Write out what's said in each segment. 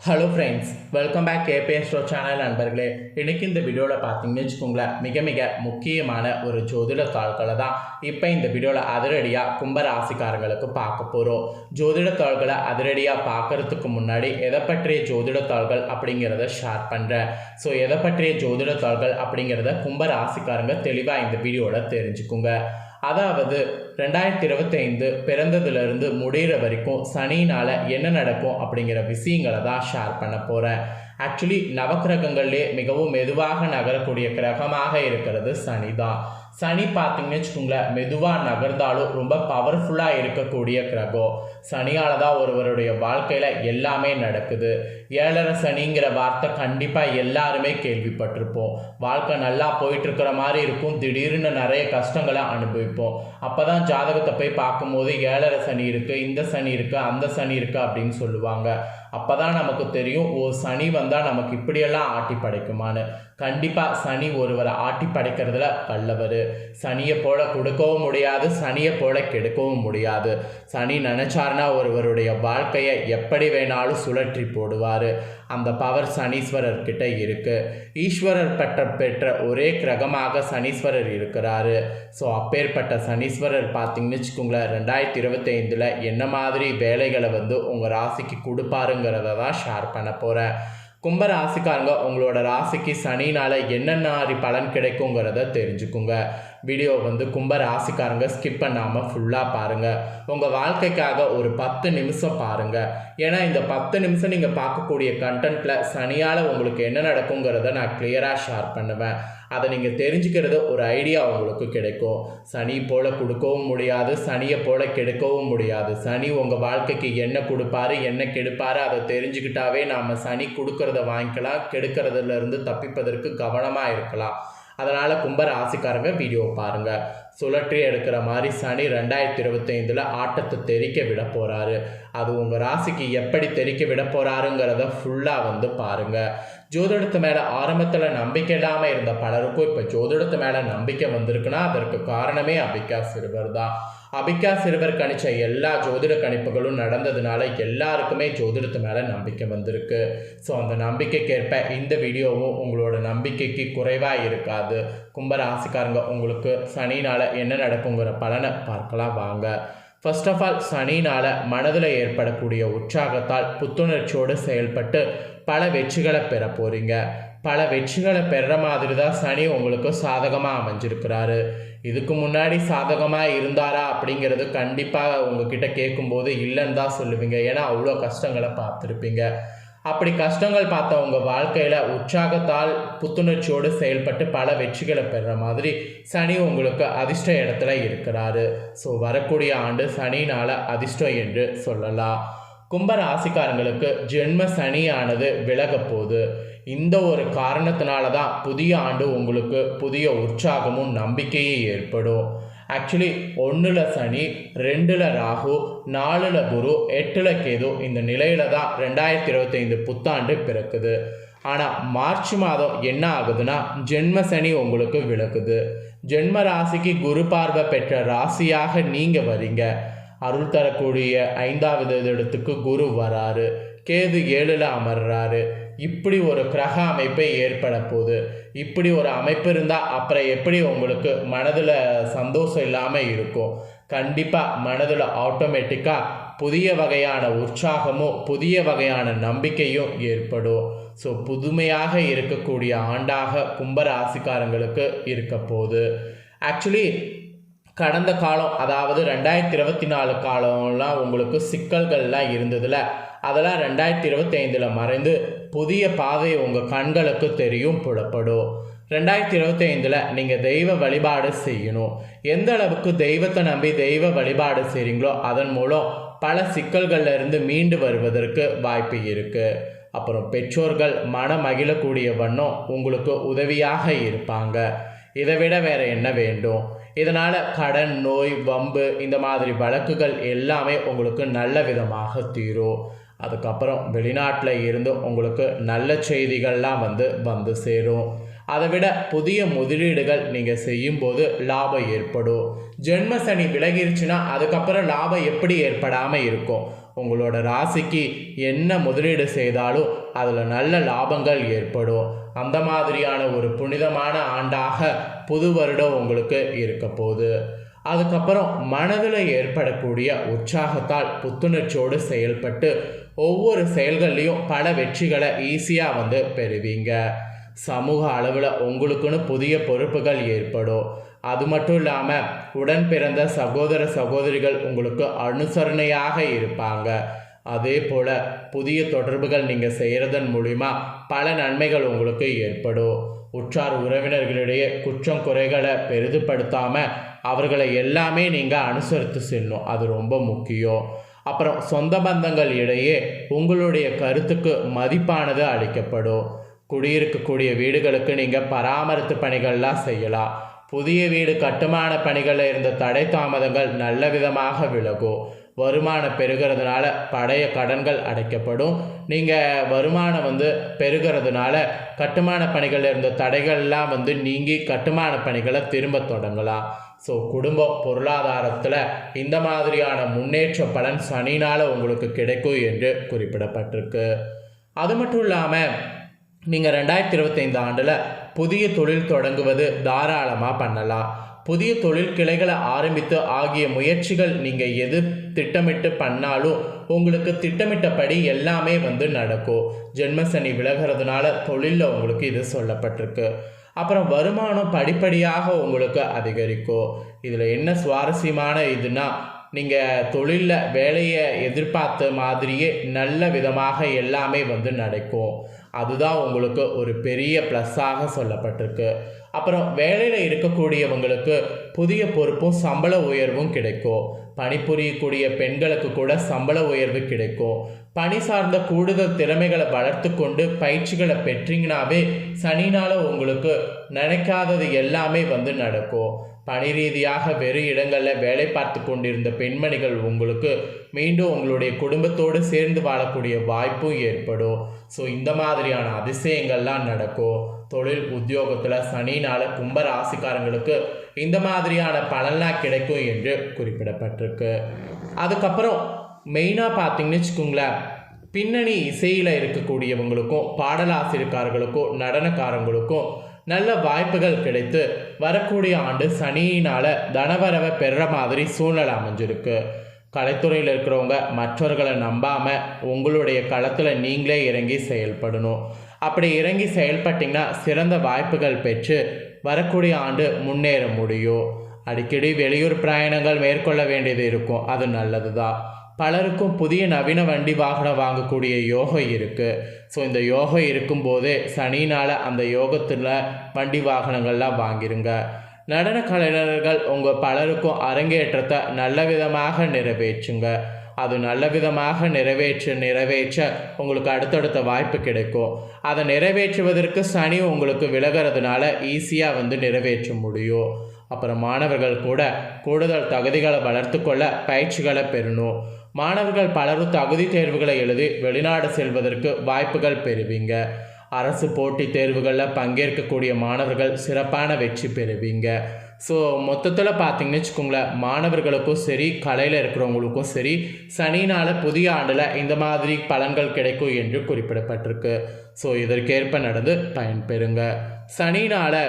Hello friends welcome back KPS ஸ்டோ channel நண்பர்களே. இன்னைக்கு இந்த வீடியோவில் பார்த்தீங்கன்னு வச்சுக்கோங்களேன் மிக மிக முக்கியமான ஒரு ஜோதிட தாள்களை தான் இப்போ இந்த வீடியோவில் அதிரடியாக கும்பராசிக்காரங்களுக்கு பார்க்க போகிறோம் ஜோதிட தாள்களை அதிரடியாக பார்க்கறதுக்கு முன்னாடி எதை பற்றிய ஜோதிட தாள்கள் அப்படிங்கிறத ஷேர் பண்ணுறேன் ஸோ எதை பற்றிய ஜோதிட தாள்கள் அப்படிங்கிறத கும்பராசிக்காரங்க தெளிவாக இந்த வீடியோவில் தெரிஞ்சுக்குங்க. அதாவது ரெண்டாயிரத்தி இருபத்தைந்து பிறந்ததுலேருந்து முடிகிற வரைக்கும் சனினால் என்ன நடக்கும் அப்படிங்கிற விஷயங்களை தான் ஷேர் பண்ண போகிறேன் ஆக்சுவலி நவக்கிரகங்கள்லேயே மிகவும் மெதுவாக நகரக்கூடிய கிரகமாக இருக்கிறது சனி தான் சனி பார்த்தீங்கன்னு வச்சுக்கோங்களேன் மெதுவாக நகர்ந்தாலும் ரொம்ப பவர்ஃபுல்லாக இருக்கக்கூடிய கிரகம் சனியால் தான் ஒருவருடைய வாழ்க்கையில் எல்லாமே நடக்குது. ஏழரை சனிங்கிற வார்த்தை கண்டிப்பாக எல்லாருமே கேள்விப்பட்டிருப்போம். வாழ்க்கை நல்லா போயிட்டுருக்கிற மாதிரி இருக்கும். திடீர்னு நிறைய கஷ்டங்களை அனுபவிப்போம். அப்போ தான் ஜாதகத்தை போய் பார்க்கும்போது ஏழரை சனி இருக்குது இந்த சனி இருக்குது அந்த சனி இருக்குது அப்படின்னு சொல்லுவாங்க. அப்போ தான் நமக்கு தெரியும் ஓ சனி வந்தால் நமக்கு இப்படியெல்லாம் ஆட்டி படைக்குமான்னு கண்டிப்பாக சனி ஒருவரை ஆட்டி படைக்கிறதுல வல்லவர். சனியை போல கொடுக்கவும் முடியாது சனியை போல கெடுக்கவும் முடியாது. சனி நினச்சாருன்னா ஒருவருடைய வாழ்க்கையை எப்படி வேணாலும் சுழற்றி போடுவார். அந்த பவர் சனீஸ்வரர் இருக்குது ஈஸ்வரர் பெற்ற பெற்ற ஒரே கிரகமாக சனீஸ்வரர் இருக்கிறாரு. ஸோ அப்பேற்பட்ட சனீஸ்வரர் பார்த்தீங்கன்னு வச்சுக்கோங்களேன் ரெண்டாயிரத்தி இருபத்தைந்தில் என்ன மாதிரி வேலைகளை வந்து உங்கள் ராசிக்கு கொடுப்பாருங்கிறத தான் ஷேர் பண்ண போகிறேன் கும்ப ராசிக்காரங்க உங்களோட ராசிக்கு சனினால் என்னென்ன பலன் கிடைக்குங்கிறத தெரிஞ்சுக்குங்க. வீடியோ வந்து கும்ப ராசிக்காரங்க ஸ்கிப் பண்ணாமல் ஃபுல்லாக பாருங்கள் உங்கள் வாழ்க்கைக்காக ஒரு பத்து நிமிஷம் பாருங்கள் ஏன்னா இந்த பத்து நிமிஷம் நீங்கள் பார்க்கக்கூடிய கண்டென்ட்டில் சனியால் உங்களுக்கு என்ன நடக்குங்கிறத நான் கிளியராக ஷேர் பண்ணுவேன். அதை நீங்கள் தெரிஞ்சுக்கிறது ஒரு ஐடியா உங்களுக்கு கிடைக்கும். சனி போல் கொடுக்கவும் முடியாது சனியை போல் கெடுக்கவும் முடியாது. சனி உங்கள் வாழ்க்கைக்கு என்ன கொடுப்பாரு என்ன கெடுப்பாரு அதை தெரிஞ்சுக்கிட்டாவே நாம் சனி கொடுக்கறத வாங்கிக்கலாம் கெடுக்கிறதுலேருந்து தப்பிப்பதற்கு கவனமாக இருக்கலாம். அதனால் கும்ப ராசிக்காரங்க வீடியோ பாருங்கள் சுழற்றி எடுக்கிற மாதிரி சனி ரெண்டாயிரத்தி இருபத்தைந்தில் ஆட்டத்தை தெறிக்க விட போகிறாரு அது உங்கள் ராசிக்கு எப்படி தெறிக்க விட போகிறாருங்கிறத ஃபுல்லாக வந்து பாருங்கள் ஜோதிடத்து மேலே ஆரம்பத்தில் நம்பிக்கை இல்லாமல் இருந்த பலருக்கும் இப்போ ஜோதிடத்து மேலே நம்பிக்கை வந்திருக்குன்னா அதற்கு காரணமே அபிகா சிறுவர் தான். அபிகா சிறுவர் கணிச்ச எல்லா ஜோதிட கணிப்புகளும் நடந்ததுனால எல்லாருக்குமே ஜோதிடத்து மேலே நம்பிக்கை வந்திருக்கு. ஸோ அந்த நம்பிக்கைக்கேற்ப இந்த வீடியோவும் உங்களோட நம்பிக்கைக்கு குறைவாக இருக்காது. கும்பராசிக்காரங்க உங்களுக்கு சனினால் என்ன நடக்குங்கிற பலனை பார்க்கலாம் வாங்க. ஃபர்ஸ்ட் ஆஃப் ஆல் சனினால் மனதில் ஏற்படக்கூடிய உற்சாகத்தால் புத்துணர்ச்சியோடு செயல்பட்டு பல வெற்றிகளை பெற போகிறீங்க பல வெற்றிகளை பெற மாதிரி தான் சனி உங்களுக்கு சாதகமாக அமைஞ்சிருக்கிறாரு. இதுக்கு முன்னாடி சாதகமாக இருந்தாரா அப்படிங்கிறது கண்டிப்பாக உங்ககிட்ட கேட்கும்போது இல்லைன்னு தான் சொல்லுவீங்க. ஏன்னா அவ்வளோ கஷ்டங்களை பார்த்துருப்பீங்க. அப்படி கஷ்டங்கள் பார்த்த உங்கள் வாழ்க்கையில் உற்சாகத்தால் புத்துணர்ச்சியோடு செயல்பட்டு பல வெற்றிகளை பெறுற மாதிரி சனி உங்களுக்கு அதிர்ஷ்ட இடத்துல இருக்கிறாரு. ஸோ வரக்கூடிய ஆண்டு சனினால் அதிர்ஷ்டம் என்று சொல்லலாம். கும்ப ராசிக்காரங்களுக்கு ஜென்ம சனியானது விலக போகுது. இந்த ஒரு காரணத்தினால தான் புதிய ஆண்டு உங்களுக்கு புதிய உற்சாகமும் நம்பிக்கையும் ஏற்படும். ஆக்சுவலி ஒன்றில் சனி ரெண்டில் ராகு நாலில் குரு எட்டில் கேது இந்த நிலையில தான் ரெண்டாயிரத்தி இருபத்தைந்து புத்தாண்டு பிறக்குது. ஆனால் மார்ச் மாதம் என்ன ஆகுதுன்னா ஜென்ம சனி உங்களுக்கு விளக்குது. ஜென்ம ராசிக்கு குரு பார்வை பெற்ற ராசியாக நீங்கள் வரீங்க. அருள் தரக்கூடிய ஐந்தாவது இடத்துக்கு குரு வராரு. கேது ஏழில் அமர்றாரு. இப்படி ஒரு கிரக அமைப்பை ஏற்பட போகுது இப்படி ஒரு அமைப்பு இருந்தால் அப்புறம் எப்படி உங்களுக்கு மனதில் சந்தோஷம் இல்லாமல் இருக்கும்? கண்டிப்பாக மனதில் ஆட்டோமேட்டிக்காக புதிய வகையான உற்சாகமும் புதிய வகையான நம்பிக்கையும் ஏற்படும். ஸோ புதுமையாக இருக்கக்கூடிய ஆண்டாக கும்பராசிக்காரங்களுக்கு இருக்க போகுது ஆக்சுவலி கடந்த காலம் அதாவது ரெண்டாயிரத்தி இருபத்தி நாலு காலம்லாம் உங்களுக்கு சிக்கல்கள்லாம் இருந்ததுல. அதெல்லாம் ரெண்டாயிரத்தி இருபத்தி ஐந்தில் மறைந்து புதிய பாதை உங்கள் கண்களுக்கு தெரியும் புலப்படும். ரெண்டாயிரத்தி இருபத்தி ஐந்தில் நீங்கள் தெய்வ வழிபாடு செய்யணும். எந்த அளவுக்கு தெய்வத்தை நம்பி தெய்வ வழிபாடு செய்கிறீங்களோ அதன் மூலம் பல சிக்கல்கள்ல இருந்து மீண்டு வருவதற்கு வாய்ப்பு இருக்குது அப்புறம் பெற்றோர்கள் மன மகிழக்கூடிய வண்ணம் உங்களுக்கு உதவியாக இருப்பாங்க. இதை விட வேற என்ன வேண்டும்? இதனால் கடன் நோய் வம்பு இந்த மாதிரி வழக்குகள் எல்லாமே உங்களுக்கு நல்ல விதமாக தீரும். அதுக்கப்புறம் வெளிநாட்டில் இருந்து உங்களுக்கு நல்ல செய்திகள்லாம் வந்து வந்து சேரும். அதை விட புதிய முதலீடுகள் நீங்கள் செய்யும்போது லாபம் ஏற்படும். ஜென்ம சனி விலகிருச்சுன்னா அதுக்கப்புறம் லாபம் எப்படி ஏற்படாமல் இருக்கும்? உங்களோட ராசிக்கு என்ன முதலீடு செய்தாலும் அதில் நல்ல லாபங்கள் ஏற்படும். அந்த மாதிரியான ஒரு புனிதமான ஆண்டாக புது வருடம் உங்களுக்கு இருக்க போகுது. அதுக்கப்புறம் மனதில் ஏற்படக்கூடிய உற்சாகத்தால் புத்துணர்ச்சியோடு செயல்பட்டு ஒவ்வொரு செயல்கள்லையும் பல வெற்றிகளை ஈஸியாக வந்து பெறுவீங்க. சமூக அளவில் உங்களுக்குன்னு புதிய பொறுப்புகள் ஏற்படும். அது மட்டும் இல்லாமல் உடன் பிறந்த சகோதர சகோதரிகள் உங்களுக்கு அனுசரணையாக இருப்பாங்க. அதே போல் புதிய தொடர்புகள் நீங்கள் செய்கிறதன் மூலிமா பல நன்மைகள் உங்களுக்கு ஏற்படும். உற்றார் உறவினர்களிடையே குற்றம் குறைகளை பெரிதுபடுத்தாமல் அவர்களை எல்லாமே நீங்கள் அனுசரித்து செல்லணும் அது ரொம்ப முக்கியம். அப்புறம் சொந்த பந்தங்கள் இடையே உங்களுடைய கருத்துக்கு மதிப்பானது அளிக்கப்படும். குடியிருக்கக்கூடிய வீடுகளுக்கு நீங்கள் பராமரித்து பணிகள்லாம் செய்யலாம். புதிய வீடு கட்டுமான பணிகளில் இருந்த தடை தாமதங்கள் நல்ல விதமாக விலகும். வருமானம் பெருகிறதுனால பழைய கடன்கள் அடைக்கப்படும். நீங்கள் வருமானம் வந்து பெருகிறதுனால கட்டுமான பணிகளில் இருந்த தடைகள்லாம் வந்து நீங்கி கட்டுமான பணிகளை திரும்ப தொடங்கலாம். ஸோ குடும்ப பொருளாதாரத்தில் இந்த மாதிரியான முன்னேற்ற பலன் சனினால் உங்களுக்கு கிடைக்கும் என்று குறிப்பிடப்பட்டிருக்கு. அது மட்டும் இல்லாமல் நீங்கள் ரெண்டாயிரத்தி இருபத்தைந்து ஆண்டில் புதிய தொழில் தொடங்குவது தாராளமாக பண்ணலாம். புதிய தொழில் கிளைகளை ஆரம்பித்து ஆகிய முயற்சிகள் நீங்கள் எது திட்டமிட்டு பண்ணாலும் உங்களுக்கு திட்டமிட்டபடி எல்லாமே வந்து நடக்கும். ஜென்மசனி விலகிறதுனால தொழிலில் உங்களுக்கு இது சொல்லப்பட்டிருக்கு. அப்புறம் வருமானம் படிப்படியாக உங்களுக்கு அதிகரிக்கும். இதில் என்ன சுவாரஸ்யமான இதுனா நீங்கள் தொழிலில் வேலையை எதிர்பார்த்த மாதிரியே நல்ல விதமாக எல்லாமே வந்து நடக்கும். அதுதான் உங்களுக்கு ஒரு பெரிய ப்ளஸ்ஸாக சொல்லப்பட்டிருக்கு. அப்புறம் வேலையில் இருக்கக்கூடியவங்களுக்கு புதிய பொறுப்பும் சம்பள உயர்வும் கிடைக்கும். பணிபுரியக்கூடிய பெண்களுக்கு கூட சம்பள உயர்வு கிடைக்கும். பணி சார்ந்த கூடுதல் திறமைகளை வளர்த்து கொண்டு பயிற்சிகளை பெற்றீங்கனாவே சனினால் உங்களுக்கு நினைக்காதது எல்லாமே வந்து நடக்கும். பணி ரீதியாக வெறு இடங்களில் வேலை பார்த்து கொண்டிருந்த பெண்மணிகள் உங்களுக்கு மீண்டும் உங்களுடைய குடும்பத்தோடு சேர்ந்து வாழக்கூடிய வாய்ப்பும் ஏற்படும். ஸோ இந்த மாதிரியான அதிசயங்கள்லாம் நடக்கும். தொழில் உத்தியோகத்தில் சனினால் கும்ப ராசிக்காரங்களுக்கு இந்த மாதிரியான பலன்லாம் கிடைக்கும் என்று குறிப்பிடப்பட்டிருக்கு. அதுக்கப்புறம் மெயினாக பார்த்தீங்கன்னு வச்சுக்கோங்களேன் பின்னணி இசையில் இருக்கக்கூடியவங்களுக்கும் பாடலாசிரியக்காரர்களுக்கும் நடனக்காரங்களுக்கும் நல்ல வாய்ப்புகள் கிடைத்து வரக்கூடிய ஆண்டு சனியினால் தனவரவை பெறுற மாதிரி சூழ்நிலை அமைஞ்சிருக்கு. கலைத்துறையில் இருக்கிறவங்க மற்றவர்களை நம்பாமல் உங்களுடைய களத்தில் நீங்களே இறங்கி செயல்படணும். அப்படி இறங்கி செயல்பட்டிங்கன்னா சிறந்த வாய்ப்புகள் பெற்று வரக்கூடிய ஆண்டு முன்னேற முடியும். அடிக்கடி வெளியூர் பிரயாணங்கள் மேற்கொள்ள வேண்டியது இருக்கும். அது நல்லது தான் பலருக்கும் புதிய நவீன வண்டி வாகனம் வாங்கக்கூடிய யோகம் இருக்குது ஸோ இந்த யோகம் இருக்கும்போதே சனினால் அந்த யோகத்தில் வண்டி வாகனங்கள்லாம் வாங்கிருங்க. நடன கலைஞர்கள் உங்கள் பலருக்கும் அரங்கேற்றத்தை நல்ல விதமாக நிறைவேற்றுங்க. அது நல்ல விதமாக நிறைவேற்ற நிறைவேற்ற உங்களுக்கு அடுத்தடுத்த வாய்ப்பு கிடைக்கும். அதை நிறைவேற்றுவதற்கு சனி உங்களுக்கு விலகிறதுனால ஈஸியாக வந்து நிறைவேற்ற முடியும். அப்புறம் மாணவர்கள் கூட கூடுதல் தகுதிகளை வளர்த்து கொள்ள பயிற்சிகளை பெறணும். மாணவர்கள் பலரும் தகுதி தேர்வுகளை எழுதி வெளிநாடு செல்வதற்கு வாய்ப்புகள் பெறுவீங்க. அரசு போட்டித் தேர்வுகளில் பங்கேற்கக்கூடிய மாணவர்கள் சிறப்பான வெற்றி பெறுவீங்க. ஸோ மொத்தத்தில் பார்த்தீங்கன்னு வச்சுக்கோங்களேன் மாணவர்களுக்கும் சரி கலையில் இருக்கிறவங்களுக்கும் சரி சனினால் புதிய ஆண்டில் இந்த மாதிரி பலன்கள் கிடைக்கும் என்று குறிப்பிடப்பட்டிருக்கு. ஸோ இதற்கேற்ப நடந்து பயன்பெறுங்க. சனினால்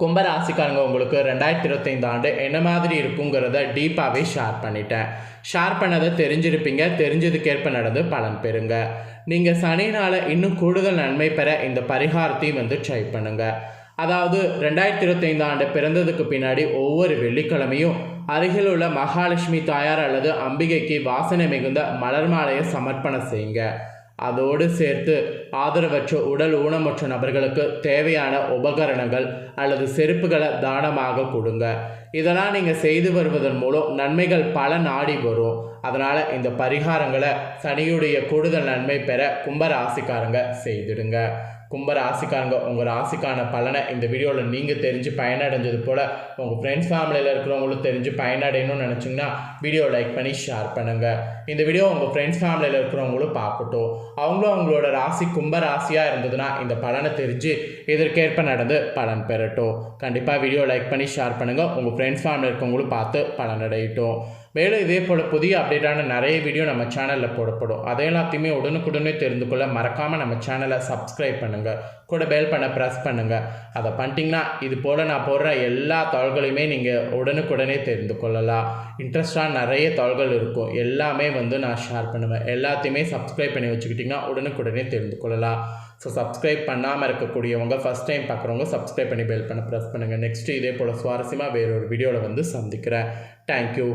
கும்பராசிக்காரங்க உங்களுக்கு ரெண்டாயிரத்தி இருபத்தைந்து ஆண்டு என்ன மாதிரி இருக்குங்கிறத டீப்பாகவே ஷேர் பண்ணிட்டேன். ஷேர் பண்ணதை தெரிஞ்சிருப்பீங்க. தெரிஞ்சதுக்கேற்ப நடந்து பலன் பெறுங்க. நீங்கள் சனினால் இன்னும் கூடுதல் நன்மை பெற இந்த பரிகாரத்தையும் வந்து ட்ரை பண்ணுங்கள் அதாவது ரெண்டாயிரத்தி இருபத்தைந்து ஆண்டு பிறந்ததுக்கு பின்னாடி ஒவ்வொரு வெள்ளிக்கிழமையும் அருகில் உள்ள மகாலட்சுமி தாயார் அல்லது அம்பிகைக்கு வாசனை மிகுந்த மலர் மாலையை சமர்ப்பணம் செய்யுங்க. அதோடு சேர்த்து ஆதரவற்ற உடல் ஊனமற்ற நபர்களுக்கு தேவையான உபகரணங்கள் அல்லது செருப்புகளை தானமாக கொடுங்க. இதெல்லாம் நீங்கள் செய்து வருவதன் மூலம் நன்மைகள் பல நாடி வரும். அதனால் இந்த பரிகாரங்களை சனியுடைய கூடுதல் நன்மை பெற கும்ப ராசிக்காரங்க செய்திடுங்க. கும்பராசிக்காரங்க உங்கள் ராசிக்கான பலனை இந்த வீடியோவில் நீங்கள் தெரிஞ்சு பயனடைஞ்சது போல் உங்கள் ஃப்ரெண்ட்ஸ் ஃபேமிலியில் இருக்கிறவங்களும் தெரிஞ்சு பயனடையணும்னு நினச்சிங்கன்னா வீடியோ லைக் பண்ணி ஷேர் பண்ணுங்கள் இந்த வீடியோ உங்கள் ஃப்ரெண்ட்ஸ் ஃபேமிலியில் இருக்கிறவங்களும் பார்க்கட்டும். அவங்களும் அவங்களோட ராசி கும்ப ராசியாக இருந்ததுன்னா இந்த பலனை தெரிஞ்சு இதற்கேற்ப நடந்து பலன் பெறட்டும். கண்டிப்பாக வீடியோ லைக் பண்ணி ஷேர் பண்ணுங்கள் உங்கள் ஃப்ரெண்ட்ஸ் ஃபேமிலியில் இருக்கவங்களும் பார்த்து பலன் அடையட்டும் மேலும் இதே போல் புதிய அப்டேட்டான நிறைய வீடியோ நம்ம சேனலில் போடப்படும். அதை எல்லாத்தையுமே உடனுக்குடனே தெரிந்து கொள்ள மறக்காமல் நம்ம சேனலை சப்ஸ்கிரைப் பண்ணுங்கள் கூட பெல் பண்ண ப்ரெஸ் பண்ணுங்கள் அதை பண்ணிட்டீங்கன்னா இது போல் நான் போடுற எல்லா தாள்களையுமே நீங்கள் உடனுக்குடனே தெரிந்து கொள்ளலாம். இன்ட்ரெஸ்டாக நிறைய தாள்கள் இருக்கும். எல்லாமே வந்து நான் ஷேர் பண்ணுவேன். எல்லாத்தையுமே சப்ஸ்கிரைப் பண்ணி வச்சுக்கிட்டிங்கன்னா உடனுக்குடனே தெரிந்து கொள்ளலாம். ஸோ சப்ஸ்கிரைப் பண்ணாமல் இருக்கக்கூடியவங்க ஃபஸ்ட் டைம் பார்க்குறவங்க சப்ஸ்கிரைப் பண்ணி பெல் பண்ண ப்ரெஸ் பண்ணுங்கள் நெக்ஸ்ட்டு இதே போல் சுவாரஸ்யமாக வேறொரு வீடியோவில் வந்து சந்திக்கிறேன். தேங்க்யூ